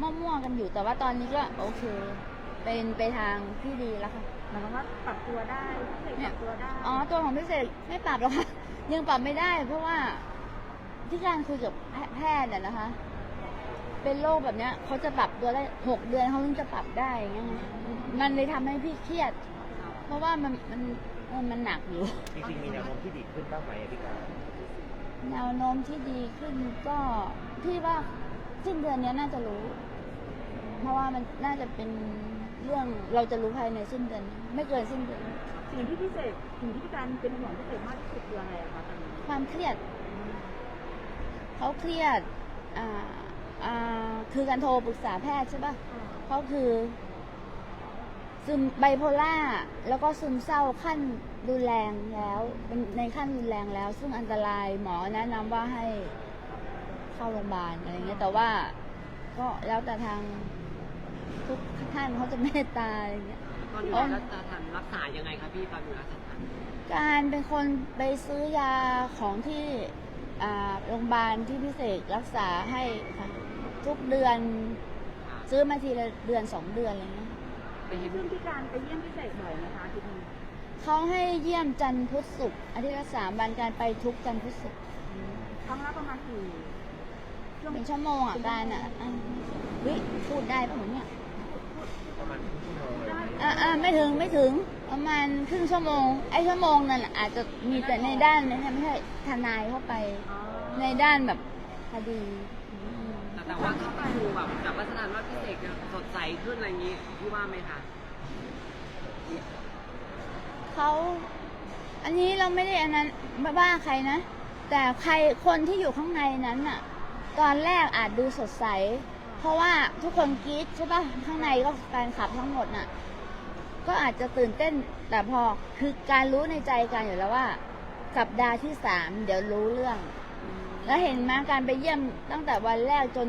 มั่วๆกันอยู่แต่ว่าตอนนี้ก็โอเค เป็นไปทางที่ดีแล้วค่ะหมายความว่าปรับตัวได้พี่เสกปรับตัวได้อ๋อตัวของพี่เสกไม่ปรับหรอกค่ะยังปรับไม่ได้ เพราะว่าที่การคุยกับแพแพทย์น่ะนะคะ เป็นโรคแบบเนี้ยเขาจะปรับตัวได้หกเดือนเขาถึงจะปรับได้อย่างเงี้ยไงมันเลยทำให้พี่เครียด เพราะว่ามันมันเออมันหนักอยู่จริงๆมีแนวโน้มที่ดีขึ้นบ้างไหมอะพี่การแนวโน้มที่ดีขึ้นก็พี่ว่าสิ้นเดือนเนี้ยน่าจะรู้ เพราะว่ามันน่าจะเป็นเรื่องเราจะรู้ภายในสิ้นเดือนนี้ไม่เกินสิ้นเดือนสิ่งที่พี่เสกสิ่งที่พี่การเป็นห่วงพี่เสกมากที่สุดคืออะไรอะคะตอนนี้ความเครียด เขาเครียด อ่า อ่า คือการโทรปรึกษาแพทย์ใช่ปะเขาคือ ซึมไบโพล่า แล้วก็ซึมเศร้าขั้นรุนแรงแล้วเป็นในขั้นรุนแรงแล้ว ซึ่งอันตรายหมอแนะนำว่าให้เข้าโรงพยาบาลอะไรเงี้ย แต่ว่าก็แล้วแต่ทาง ทุกท่านเขาจะเมตตาอะไรเงี้ย ตอนอยู่ในรัชทันรักษายังไงคะพี่ตอนอยู่รัชทันการเป็นคนไปซื้อยาของที่อ่าโรงพยาบาลที่พิเศษรักษาให้ค่ะทุกเดือนซื้อมาทีละเดือนสองเดือนอะไรเงี้ยไปเห็นซึ่งพี่การไปเยี่ยมพี่เสกบ่อยไหมคะอาทีนี้เขาให้เยี่ยมจันทร์พุธศุกร์อาทิตย์ละสามวันการไปทุกจันทร์พุธศุกร์ครั้งละประมาณกี่ช่วงเป็นชั่วโมงอะการอะอะเฮ้ยพูดได้ปะเหมือนเนี่ย ประมาณครึ่งชั่วโมงเลยไหมอ่าอ่าไม่ถึงไม่ถึงประมาณครึ่งชั่วโมง ไอ้ชั่วโมงนั่นน่ะอาจจะมีแต่ในด้านนั้นนะไม่ใช่ทนายเข้าไปอ๋อในด้านแบบคดีอืมแต่แต่ว่าเขาก็ดูแบบจากรัชทันว่าพี่เสกจะสดใสขึ้นอะไรอย่างงี้พี่ว่าไหมคะเขาอันนี้เราไม่ได้อันนั้นไม่ว่าใครนะ แต่ใครคนที่อยู่ข้างในนั้นน่ะตอนแรกอาจดูสดใสเพ ราะว่าทุกคนกรี๊ดใช่ปะข้างในก็แฟนคลับทั้งหมดน่ะ ก็อาจจะตื่นเต้นแต่พอคือการรู้ในใจกันอยู่แล้วว่า สัปดาห์ที่สามเดี๋ยวรู้เรื่อง แล้วเห็นไหมการไปเยี่ยมตั้งแต่วันแรกจน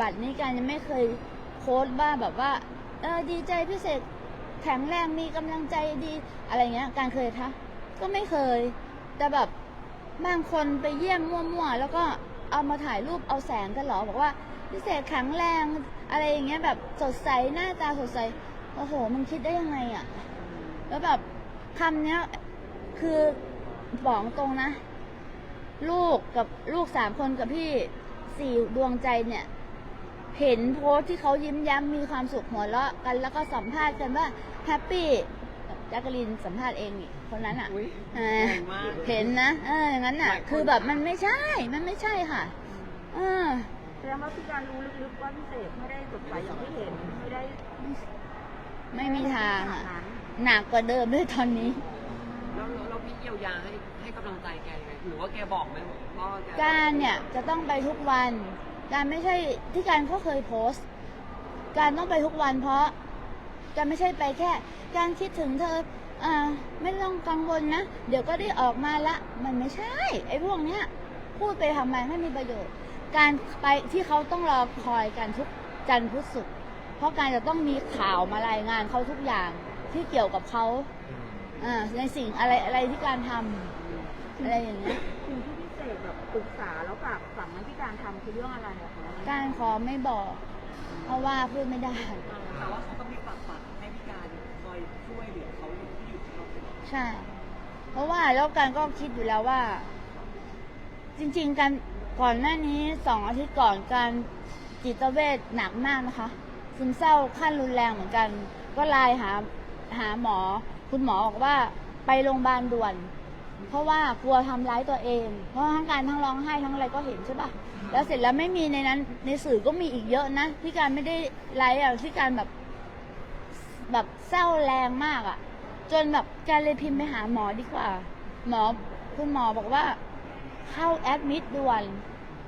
บัดนี้การยังไม่เคยโค้ดว่าแบบว่า เออดีใจพิเศษแข็งแรงมีกำลังใจดีอะไรเงี้ย การเคยคะก็ไม่เคย แต่แบบบางคนไปเยี่ยมมั่วๆแล้วก็เอามาถ่ายรูปเอาแสงกันเหรอบอกว่า พิเศษแข็งแรง อะไรอย่างเงี้ยแบบสดใสหน้าตาสดใสโอ้โหมึงคิดได้ยังไงอะ่ะแล้วแบบคำเนี้ยคือบอกตรงนะ ลูกกับลูกสามคนกับพี่สี่ดวงใจเนี่ย เห็นโพสต์ที่เขายิ้มย้ำมีความสุขหัวเราะกัน แล้วก็สัมภาษณ์กันว่าแฮปปี้จักรินสัมภาษณ์เองนี่คนนั้นอะอุ้ยอ่าแรงมากเห็นนะเอออย่างนั้นอะหลายคนคือแบบมันไม่ใช่ มันไม่ใช่ค่ะ เออ แสดงว่าพี่การรู้ลึกๆว่าพี่เสกไม่ได้สดใสอย่างที่เห็นไม่ได้ไม่มีทางขนาอะดนั้นหนักกว่าเดิมด้วยตอนนี้ แล้วแล้วแล้วพี่เยียวยาให้ให้กำลังใจแกยังไงหรือว่าแกบอกไหมว่าแการเนี่ยจะต้องไปทุกวัน การไม่ใช่ที่การเขาเคยโพสต์ การต้องไปทุกวันเพราะการไม่ใช่ไปแค่ การคิดถึงเธออ่าไม่ต้องกังวลนะ เดี๋ยวก็ได้ออกมาละ มันไม่ใช่ไอ้พวกเนี้ยพูดไปทำไมไม่มีประโยชน์ การไปที่เขาต้องรอคอยกันทุกจันทร์พุธศุกร์เพราะการจะต้องมีข่าวมารายงานเขาทุกอย่างที่เกี่ยวกับเขาอืมอ่าในสิ่งอะไรอะไรที่การทำอะไรอย่างเงี้ย สิ่งที่พี่เสกแบบปรึกษาแล้วฝากฝังให้พี่การทำคือเรื่องอะไรอะคะการขอไม่บอก เพราะว่าพูดไม่ได้ แต่ว่าเขาก็มีฝากฝังให้พี่การคอยช่วยเหลือเขาอยู่ที่อยู่ที่เราเป็นใช่ เพราะว่าแล้วการก็คิดอยู่แล้วว่า จริง ๆ การ ก่อนหน้านี้สองอาทิตย์ก่อนการจิตเวชหนักมากนะคะซึมเศร้าขั้นรุนแรงเหมือนกัน ก็ไลน์หาหาหมอ คุณหมอบอกว่าไปโรงพยาบาลด่วน เพราะว่ากลัวทำร้ายตัวเอง เพราะทั้งการทั้งร้องไห้ทั้งอะไรก็เห็นใช่ปะแล้วเสร็จแล้วไม่มีในนั้นในสื่อก็มีอีกเยอะนะที่การไม่ได้ไลฟ์อะที่การแบบแบบเศร้าแรงมากอะ จนแบบการเลยพิมพ์ไปหาหมอดีกว่า หมอคุณหมอบอกว่าเข้าแอดมิดด่วน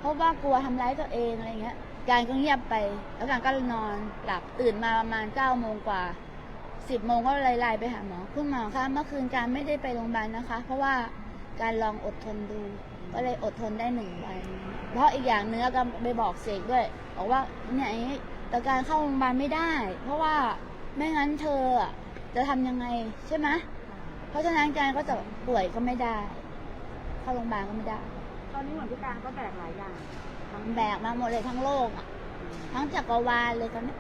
เพราะว่ากลัวทำร้ายตัวเองอะไรเงี้ย การก็เงียบไป แล้วการก็นอนหลับตื่นมาประมาณเก้าโมงกว่าสิบโมงก็ไล่ไปหาหมอคุณหมอคะเมื่อคืนการไม่ได้ไปโรงพยาบาลนะคะ เพราะว่าการลองอดทนดูก็เลยอดทนได้หนึ่งวัน เพราะอีกอย่างเนื้อก็ไปบอกเสกด้วยบอกว่าเนี่ยไอ้แต่การเข้าโรงพยาบาลไม่ได้ เพราะว่าไม่งั้นเธอจะทำยังไงใช่ไหมเพราะฉะนั้นการก็จะป่วยก็ไม่ได้ เข้าโรงพยาบาลก็ไม่ได้ ตอนนี้เหมือนพี่การก็แบกหลายอย่างทั้งแบกมาหมดเลยทั้งโลกอะทั้งจักรวาลเลยตอนเนี้ย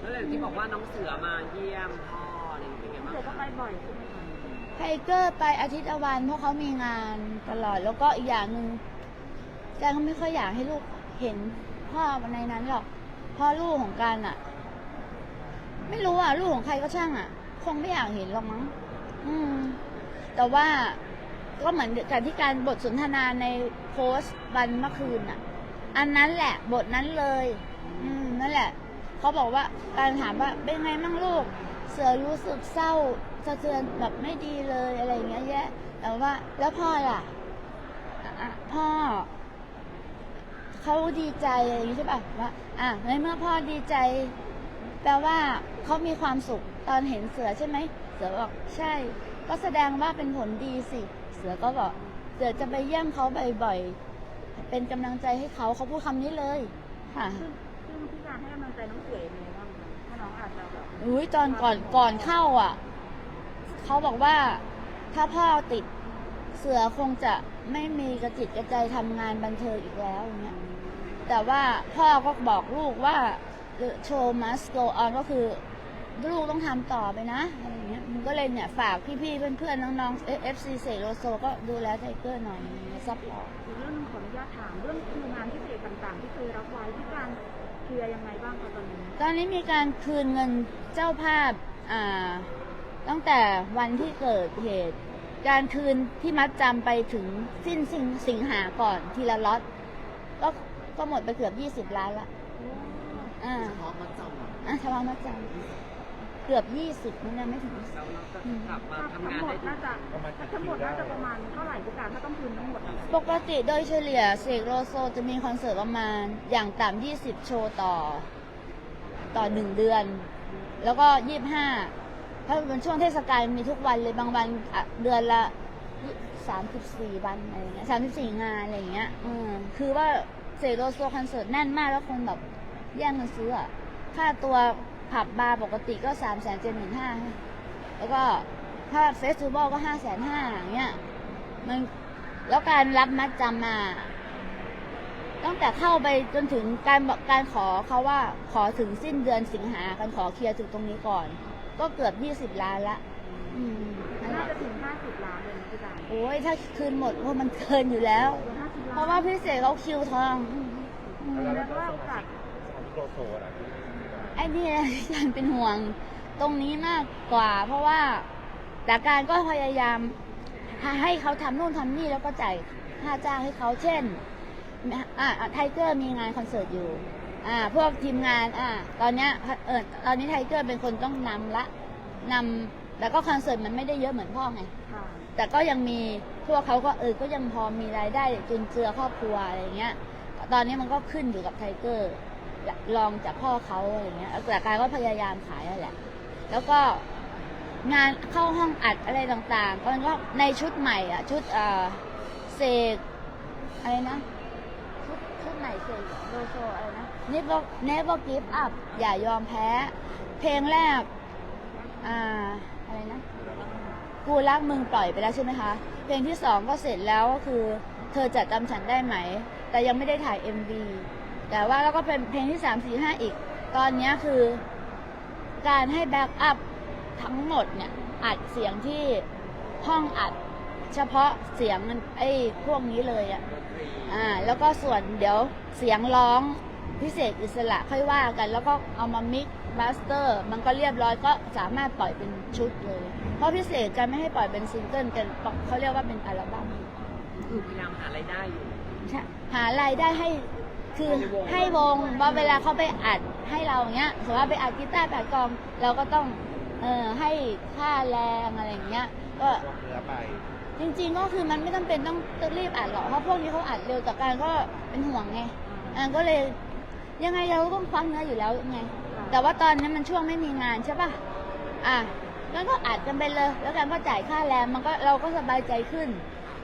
แล้วอย่างที่บอกว่าน้องเสือมาเยี่ยมพ่ออะไรอย่างเงี้ยเป็นไงบ้างเสือก็ไปบ่อยใช่ไหมคะไทเกอร์ไปอาทิตย์ละวันเพราะเขามีงานตลอดแล้วก็อีกอย่างหนึ่งแจงก็ไม่ค่อยอยากให้ลูกเห็นพ่อในนั้นหรอกเพ่อลูกของกันอะไม่รู้อะลูกของใครก็ช่างอะคงไม่อยากเห็นหรอกมั้งอืม แต่ว่า ก็เหมือนกับที่การบทสนทนาในโพสต์วันเมื่อคืนอะ อันนั้นแหละ บทนั้นเลย อืมนั่นแหละเขาบอกว่าการถามว่าเป็นไงมั่งลูก เสือรู้สึกเศร้าสะเทือนแบบไม่ดีเลยอะไรอย่างเงี้ยแยะแต่ว่า แล้วพ่อล่ะะพ่อเขาดีใจอะไรอย่างงี้ใช่ป่ะว่า อะในเมื่อพ่อดีใจ แปลว่าเขามีความสุขตอนเห็นเสือใช่ไหมเสือบอกใช่ ก็แสดงว่าเป็นผลดีสิ เสือก็บอกเสือจะไปเยี่ยมเขาบ่อยๆ เป็นกำลังใจให้เขาเขาพูดคำนี้เลยค่ะ ซึ่งซึ่งพี่การให้กำลังใจน้องเสือยังไงบ้างคะถ้าน้องอาจจะแบบอุ้ยตอนก่อนก่อนเข้าอะเขาบอกว่าถ้าพ่อติดเสือคงจะไม่มีกระจิตกระใจทำงานบันเทิงอีกแล้วอย่างเงี้ยแต่ว่าพ่อก็บอกลูกว่า the show must go on ก็คือ ลูกต้องทำต่อไปนะอะไรอย่างเงี้ยมันก็เลยเนี่ยฝากพี่ๆเพื่อนๆน้องๆ FC เซโลโซก็ดูแลไทเกอร์หน่อยซัพพอร์ตอีกเรื่องหนึงขออนุญาตถามเรื่องคิวงานพิเศษต่างๆ ที่เคยรับไว้พี่การเคลียร์ยังไงบ้างคะตอนนี้ตอนนี้มีการคืนเงินเจ้าภาพอ่าตั้งแต่วันที่เกิดเหตุ การคืนที่มัดจำไปถึงสิ้นสิงสิงหาก่อนทีละล็อตก็ก็หมดไปเกือบยี่สิบล้านละอ่าเฉพาะมัดจำเหรออะเฉพาะมัดจำ เกือบยี่สิบนั่นนะไม่ถึง แล้วเราจะกลับมาทำทั้งงานหมได้ดดีน่าจะทั้งหมดน่าจะประมาณเท่าไหร่พี่การถ้าต้องคืนทั้งหมดอะปกติโดยเฉลี่ยเสกโลโซจะมีคอนเสิร์ตประมาณอย่างต่ำยี่สิบโชว์ต่อ ต่อหนึ่งเดือน แล้วก็ยี่บห้าถ้าเป็นช่วงเทศกาลมีทุกวันเลยบางวันอะเดือนละสามสิบสี่วันอะไรเงี้ยสามสิบสี่งานอะไรเงี้ยอืมคือว่าเสกโลโซคอนเสิร์ตแน่นมากแล้วคนแบบแย่งกันซื้ออะค่าตัว ผับบาร์ปกติก็สามแสนเจ็ดหมื่นห้าแล้วก็ถ้าเฟสติวัลก็ห้าแสนห้าอย่างเงี้ยมันแล้วการรับมัดจำมาตั้งแต่เข้าไปจนถึงการบอกการขอเขาว่าขอถึงสิ้นเดือนสิงหากันขอเคลียร์ถึงตรงนี้ก่อน ก็เกือบยี่สิบล้านละอืมนั่นแหน่าละจะถึง50ล้านเลยนะพี่การโอ้ยถ้าคืนหมดโอ้มันเกินอยู่แล้วเกิน50ล้านเพราะว่าพี่เสกเขาคิวทองอืมอืมแล้วก็สมาชิกสมาชิกโลโซอะ ไอ้นี่นะที่ฉันเป็นห่วงตรงนี้มากกว่า เพราะว่าแต่การก็พยายามให้เขาทำนู่นทำนี่แล้วก็จ่ายค่าจ้างให้เขาเช่นอ่าไทเกอร์มีงานคอนเสิร์ตอยู่ อ่า พวกทีมงานอ่าตอนเนี้ยเออตอนนี้ไทเกอร์เป็นคนต้องนำละนำแล้วก็คอนเสิร์ตมันไม่ได้เยอะเหมือนพ่อไงค่ะแต่ก็ยังมีพวกเขาก็เออก็ยังพอมีรายได้จุนเจือครอบครัวอะไรเงี้ย ตอนนี้มันก็ขึ้นอยู่กับไทเกอร์ ลองจากพ่อเขาอะไรเงี้ยแต่การก็พยายามขายนั่นแหละ แล้วก็งานเข้าห้องอัดอะไรต่างๆมันก็ในชุดใหม่อะ ชุดเอ่อเสกอะไรนะ ชุดชุดไหนเสกโลโซอะไรนะ Never Never Give Up อย่ายอมแพ้ เพลงแรกอ่าอะไรนะ กูรักมึงปล่อยไปแล้วใช่ไหมคะ เพลงที่สองก็เสร็จแล้วก็คือ เธอจะจำฉันได้ไหม แต่ยังไม่ได้ถ่าย MV แต่ว่าแล้วก็เป็นเพลงที่สามสี่ห้าอีก ตอนเนี้ยคือ การให้แบ็กอัพทั้งหมดเนี่ย อัดเสียงที่ห้องอัด เฉพาะเสียงมันไอ้พวกนี้เลยอะอ่า แล้วก็ส่วนเดี๋ยวเสียงร้องพิเศษอิสระค่อยว่ากัน แล้วก็เอามามิกมาสเตอร์ มันก็เรียบร้อยก็สามารถปล่อยเป็นชุดเลย เพราะพิเศษจะไม่ให้ปล่อยเป็นซิงเกิลกันเขาเรียกว่าเป็นอัลบั้มคือพยายามหารายได้อยู่ใช่หารายได้ให้ คือให้วงว่าเวลาเขาไปอัดให้เราเงี้ยสมมติว่าไปอัดกีตาร์ไปดกองเราก็ต้องเออให้ค่าแรงอะไรอย่างเงี้ย ก็วางเนื้อไปจริงๆก็คือมันไม่ต้องเป็นต้องรีบอัดหรอกเพราะพวกนี้เขาอัดเร็วแต่การก็เป็นห่วงไงอ่าก็เลยยังไงเราก็ต้องควักเนื้ออยู่แล้วไง แต่ว่าตอนนี้มันช่วงไม่มีงานใช่ป่ะอะแล้วก็อัดกันไปเลย แล้วกันก็จ่ายค่าแรงมันก็เราก็สบายใจขึ้น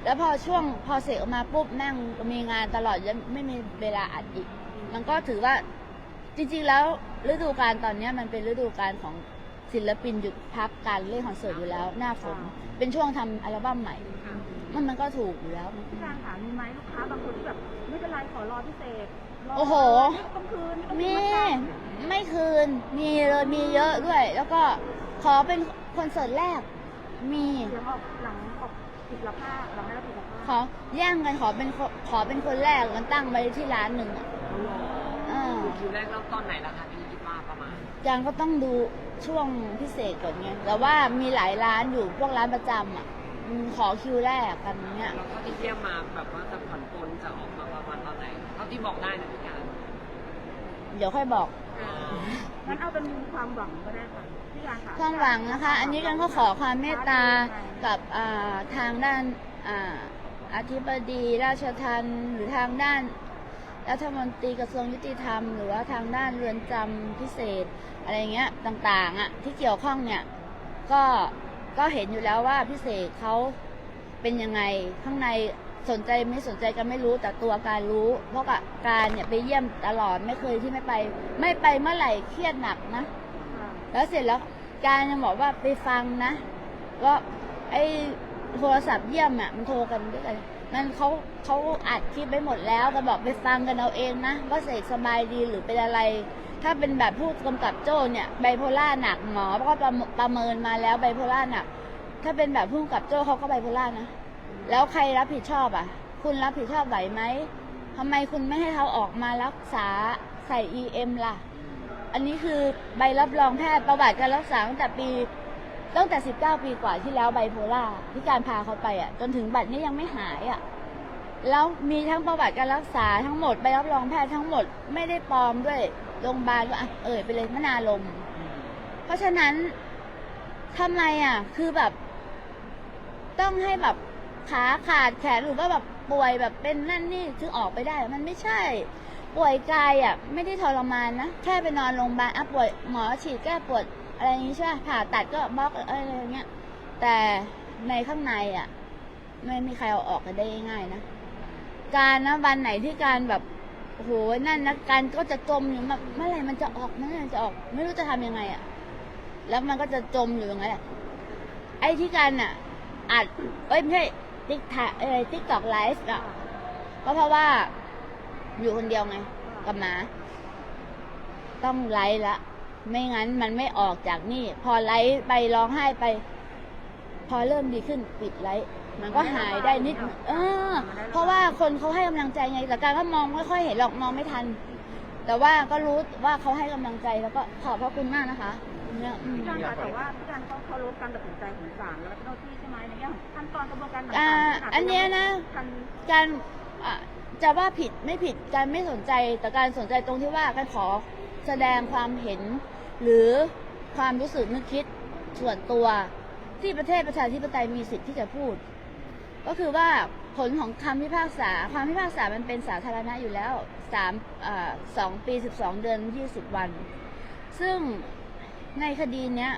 แล้วพอช่วงพอเสกออกมาปุ๊บนั่งมีงานตลอดยังไม่มีเวลาอัดอีก มันก็ถือว่าจริงๆแล้วฤดูกาลตอนเนี้ยมันเป็นฤดูกาลของศิลปินหยุดพักการเล่นคอนเสิร์ตอยู่แล้ว หน้าฝนเป็นช่วงทำอัลบั้มใหม่ มันมันก็ถูกอยู่แล้วพี่การถามมีไหมลูกค้าบางคนที่แบบไม่เป็นไรขอรอพิเศษโลโอ้โหต้องคืนต้องมีคืนมาไม่คืน มีเลยมีเยอะด้วย แล้วก็ขอเป็นคอนเสิร์ตแรกมี เสียงออกหลังออกอิสรภาพหลังให้เราอิสรภาพขอแย่งกันขอเป็นคนขอเป็นคนแรกมันตั้งไว้ที่ร้านหนึ่งอะอ่าคิวแรกแล้วตอนไหนล่ะคะพี่คิดว่าประมาณยังก็ต้องดูช่วงพิเศษก่อนไงแต่ว่ามีหลายร้านอยู่พวกร้านประจำอะอืมขอคิวแรกกันเนี้ยแล้วก็ที่เยี่ยมมาแบบว่าจะผ่อนปลนจะออกมาประมาณตอนไหนเท่าที่บอกได้นะพี่การ เดี๋ยวค่อยบอก งั้นเอาเป็นความหวังก็ได้ค่ะพี่การ ความหวังนะคะ อันนี้กันก็ขอความเมตตากับทางด้านอธิบดีราชทันหรือทางด้านรัฐมนตรีกระทรวงยุติธรรม หรือว่าทางด้านเรือนจำพิเศษอะไรเงี้ยต่างๆอะที่เกี่ยวข้องเนี่ยก็ก็เห็นอยู่แล้วว่าพิเศษเขาเป็นยังไงข้างในสนใจไม่สนใจกันไม่รู้แต่ตัวการรู้ เพราะกับการเนี่ยไปเยี่ยมตลอดไม่เคยที่ไม่ไป ไม่ไปเมื่อไหร่เครียดหนักนะ แล้วเสร็จแล้ว การยังบอกว่าไปฟังนะว่าไอ้โทรศัพท์เยี่ยมอะมันโทรกันด้วยกันมันเขาเขาอัดคลิปไปหมดแล้วก็บอกไปฟังกันเอาเองนะว่าเสกสบายดีหรือเป็นอะไร ถ้าเป็นแบบผู้กำกับโจ้เนี่ยไบโพล่าหนักหมอก็ประประเมินมาแล้วไบโพล่าหนัก ถ้าเป็นแบบผู้กำกับโจ้เขาก็ไบโพล่านะแล้วใครรับผิดชอบอะ คุณรับผิดชอบไหวไหมทำไมคุณไม่ให้เขาออกมารักษาใส่ EM ล่ะ อันนี้คือใบรับรองแพทย์ประวัติการรักษาตั้งแต่ปี ตั้งแต่ 19 ปีกว่าที่แล้วไบโพล่าที่การพาเขาไปอะ จนถึงบัดนี้ยังไม่หายอะ แล้วมีทั้งประวัติการรักษาทั้งหมดใบรับรองแพทย์ทั้งหมดไม่ได้ปลอมด้วยโรงพยาบาลว่าอะเอ่ยไปเลยมนาลม เพราะฉะนั้นทำไมอะ คือแบบ ต้องให้แบบขาขาดแขนหรือว่าแบบป่วยแบบเป็นนั่นนี่ถึงออกไปได้ มันไม่ใช่ ป่วยกายอะไม่ได้ทรมานนะแค่ไปนอนโรงพยาบาลอะป่วยหมอฉีดแก้ปวดอะไรอย่างงี้ใช่ไหมผ่าตัดก็บล็อกอะไรอย่างเงี้ย แต่ในข้างในอะ ไม่มีใครเอาออกกันได้ง่ายนะการนะวันไหนที่การแบบโอ้โหนั่นนะการก็จะจมอยู่แบบเมื่อไหร่มันจะออกเมื่อไหร่จะออก ไม่รู้จะทำยังไงอะ แล้วมันก็จะจมอยู่อย่างนั้นแหละไอ้ที่การอะอัดเอ้ยไม่ใช่ติ๊กถ่าเอ้ยติ๊กตอกไลฟ์อะก็เพราะว่า อยู่คนเดียวไง กับหมา ต้องไลฟ์ละ ไม่งั้นมันไม่ออกจากนี่ พอไลฟ์ไปร้องไห้ไป พอเริ่มดีขึ้นปิดไลฟ์มันก็หายได้นิดนึงเออ เพราะว่าคนเขาให้กำลังใจไงแต่การก็มองไม่ค่อยเห็นหรอกมองไม่ทัน แต่ว่าก็รู้ว่าเขาให้กำลังใจแล้วก็ขอบพระคุณมากนะคะเนี่ยอืมพี่การค่ะแต่ว่าพี่การต้องเคารพการตัดสินใจของศาลและเจ้าหน้าที่ใช่ไหมในเรื่องของขั้นตอนกระบวนการต่างอ่าๆที่าจจอันเนี้ยนะการการอะ จะว่าผิดไม่ผิดการไม่สนใจแต่การสนใจตรงที่ว่าการขอแสดงความเห็น หรือความรู้สึกนึกคิดส่วนตัวที่ประเทศประชาธิปไตยมีสิทธิ์ที่จะพูด ก็คือว่าผลของคำพิพากษาความพิพากษามันเป็นสาธารณะอยู่แล้วสามสองปีสิบสองเดือนยี่สิบวัน ซึ่งในคดีเนี้ย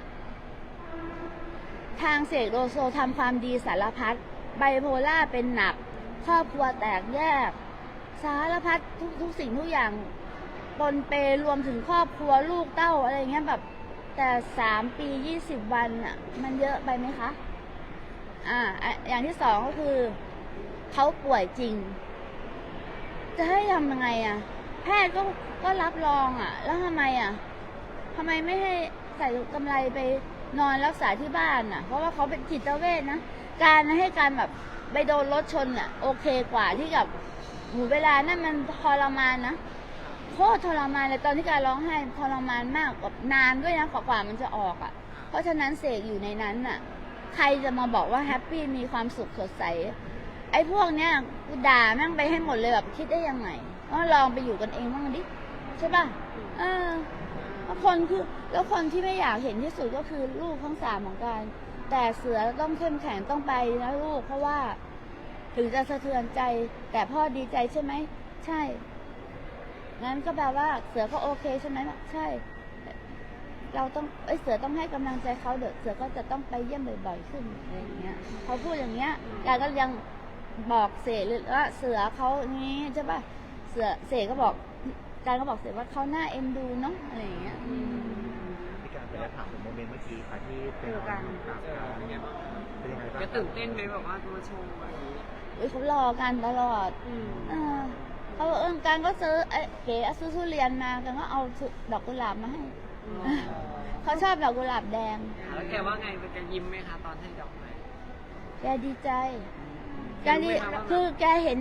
ทางเสกโลโซทำความดีสารพัดไบโพล่าเป็นหนักครอบครัวแตกแยก สารพัดทุกทุกสิ่งทุกอย่างปนเปรวมถึงครอบครัวลูกเต้าอะไรเงี้ยแบบแต่สามปียี่สิบวันอะ มันเยอะไปไหมคะอ่าอย่างที่สองก็คือเขาป่วยจริง จะให้ทำยังไงอะ แพทย์ก็ก็รับรองอะ แล้วทำไมอะทำไมไม่ให้ใส่กำไรไปนอนรักษาที่บ้านอะ เพราะว่าเขาเป็นจิตเวชนะ การให้การแบบไปโดนรถชนอะ โอเคกว่าที่กับ หูเวลานั่นมันทรมานนะโคตรทรมานเลยตอนที่การร้องไห้ทรมานมากแบบนานด้วยนะกว่ามันจะออกอะเพราะฉะนั้นเสกอยู่ในนั้นน่ะ ใครจะมาบอกว่าแฮปปี้มีความสุขสดใส ไอ้พวกเนี้ยกูด่าแม่งไปให้หมดเลยแบบคิดได้ยังไงก็ลองไปอยู่กันเองบ้างดิใช่ป่ะเออแล้วคนคือแล้วคนที่ไม่อยากเห็นที่สุดก็คือลูกทั้งสามของการ แต่เสือต้องเข้มแข็งต้องไปนะลูกเพราะว่า ถึงจะสะเทือนใจ แต่พ่อดีใจใช่ไหม ใช่ งั้นก็แปลว่าเสือก็โอเคใช่ไหมใช่ เราต้องเอ้ยเสือต้องให้กำลังใจเขาเดี๋ยวเสือก็จะต้องไปเยี่ยมบ่อยๆขึ้นอะไรอย่างเงี้ยเขาพูดอย่างเงี้ยยายก็ยังบอกเสกเลยว่าเสือเขานี้ใช่ป่ะเสือเสกก็บอกการก็บอกเสกว่าเขาหน้าเอ็นดูเนาะอะไรอย่างเงี้ยอืมมีการไปถามถึงโมเมนต์เมื่อกี้ค่ะที่เป็นการกราบการเป็นยังไงบ้างเป็นยังไงบ้างจะตื่นเต้นไหมแบบว่าตัวโชว์อะไรอย่างนี้เอ้ยเขารอกันตลอดอืมเออเขาบอกเออการก็ซื้อเอ้ยเก๋เอาซื้อทุเรียนมากันก็เอาดอกกุหลาบมาให้ เขาชอบดอกกุหลาบแดง แล้วแกว่าไงมันจะยิ้มไหมคะตอนให้ดอกไม้แกดีใจ แกดีคือแกเห็น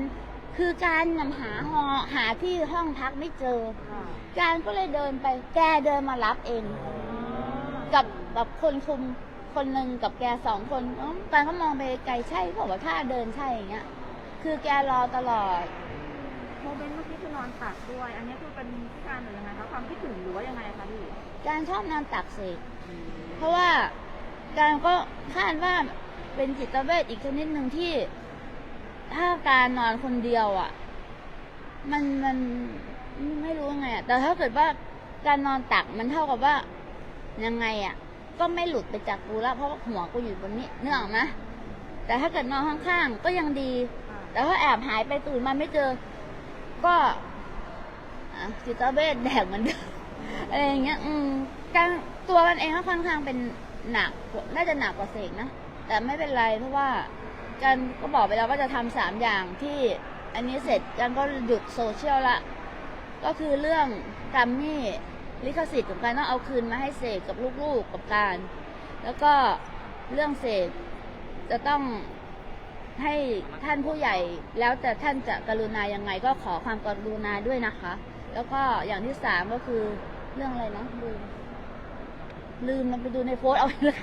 คือการนำหาหอหาที่ห้องพักไม่เจอ ค่ะการก็เลยเดินไป แกเดินมารับเอง กับกับคนคุม คนหนึ่งกับแกสองคนเอ้าการก็มองไปไกลใช่เขาบอกว่าถ้าเดินใช่อย่างเงี้ย คือแกรอตลอด โมเมนต์เมื่อกี้คือนอนตักด้วย อันนี้คือเป็นที่การหรือยังไงคะความคิดถึงหรือว่ายังไงคะพี่การชอบนอนตักเสกเพราะว่าการก็คาดว่าเป็นจิตเวชอีกชนิดหนึ่งที่ ถ้าการนอนคนเดียวอะ มันมันไม่รู้ยังไงอะแต่ถ้าเกิดว่าการนอนตักมันเท่ากับว่ายังไงอะ ก็ไม่หลุดไปจากกูแล้วเพราะว่าหัวกูอยู่บนนี้เนื้อออกไหมแต่ถ้าเกิดนอนข้างๆก็ยังดีค่ะแต่ถ้าแอบหายไปตื่นมาไม่เจอ ก็อะจิตเวชแดกเหมือนเดิมอะไรอย่างเงี้ย อืมการตัวกันเองก็ค่อนข้างเป็นหนักน่าจะหนักกว่าเสกนะแต่ไม่เป็นไรเพราะว่ากันก็บอกไปแล้วว่าจะทำสามอย่างที่อันนี้เสร็จกันก็หยุดโซเชียลละ ก็คือเรื่องกรรมมี่ ลิขสิทธิ์ของการต้องเอาคืนมาให้เสกกับลูกๆกับการ แล้วก็เรื่องเสกจะต้องให้ท่านผู้ใหญ่แล้วแต่ท่านจะกรุณายังไงก็ขอความกรุณาด้วยนะคะ แล้วก็อย่างที่สามก็คือเรื่องอะไรนะลืม ลืมมันไปดูในโพสต์เอาเลย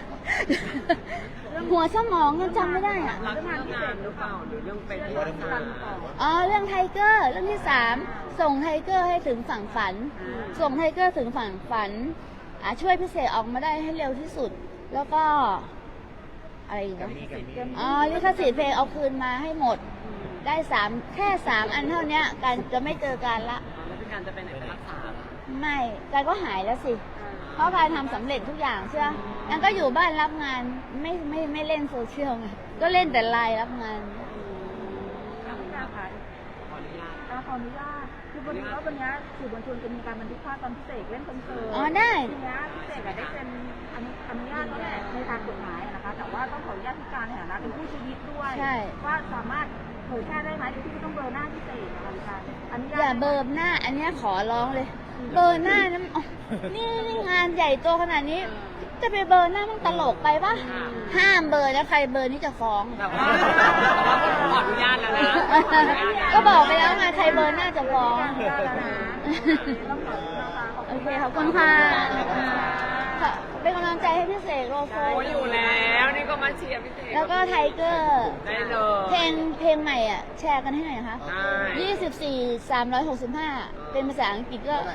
หัวสมองยังจำไม่ได้อะรักเรื่องงานหรือเปล่าหรือเรื่องเป็นที่เรื่องทการต่ออ๋อเรื่องไทเกอร์เรื่องที่สามส่งไทเกอร์ให้ถึงฝั่งฝัน ส่งไทเกอร์ถึงฝั่งฝันอะช่วยพิเศษออกมาได้ให้เร็วที่สุด แล้วก็ อะไรอีกกันะมมี่กัมมี่อ๋อลิขสิทธิ์เพลงเอาคืนมาให้หมด ได้สามแค่สามอันเท่าเนี้ยการจะไม่เจอกันละแล้วพี่การจะไปไหนไปรักษาเหรอไม่การก็หายแล้วสิ เพราะการทำสำเร็จทุกอย่างเชื่อยังก็อยู่บ้านรับงานไม่ไม่ไม่เล่นโซเชียลไงก็เล่นแต่ไลน์รับงานค่ะพี่การค่ะขออนุญาตอ่าขออนุญาตคือวันนี้ว่าวันนี้สื่อมวลชนจะมีการบันทึกภาพตอนพิเศษเล่นคอนเสิร์ตอ๋อได้ ทีเนี้ยพิเศษอะได้เซ็นอนุอนุญาตแล้วแหละในทางกฎหมายอะนะคะ แต่ว่าต้องขออนุญาตพิการในฐานะเป็นผู้ชีวิตด้วยใช่ ว่าสามารถเผยแพร่ได้ไหมโดยที่ไม่ต้องเบลอหน้าพิเศษอะค่ะพี่การอนุญาตอย่าได้ไหมเบิร์หน้า อันเนี้ยขอร้องเลย เบอร์หน้านั้นอ๋อนี่นี่งานใหญ่โตขนาดนี้ จะไปเบอร์หน้ามันตลกไปปะห้ามเบอร์นะใครเบอร์นี่จะฟ้องแต่ว่าขออนุญาตแล้วนะก็บอกไปแล้วไงใครเบอร์หน้าจะฟ้องอนุญาตแล้วนะต้องขอโทษนะคะขอบโอคุณเคขอบคุณค่ะค่ะ เป็นกำลังใจให้พี่เสกโลโซโอ้ยอยู่แล้วนี่ก็มาเชียร์พี่เสกแล้วก็ไทเกอร์ได้เลยเพลงเพลงใหม่อะ แชร์กันให้หน่อยนะคะได้24 365 เป็นภาษาอังกฤษก็24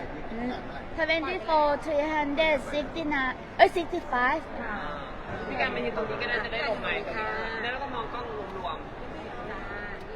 369เอ้ย65 พี่การมายืนตรงนี้ก็ได้จะได้ลงใหม่ค่ะ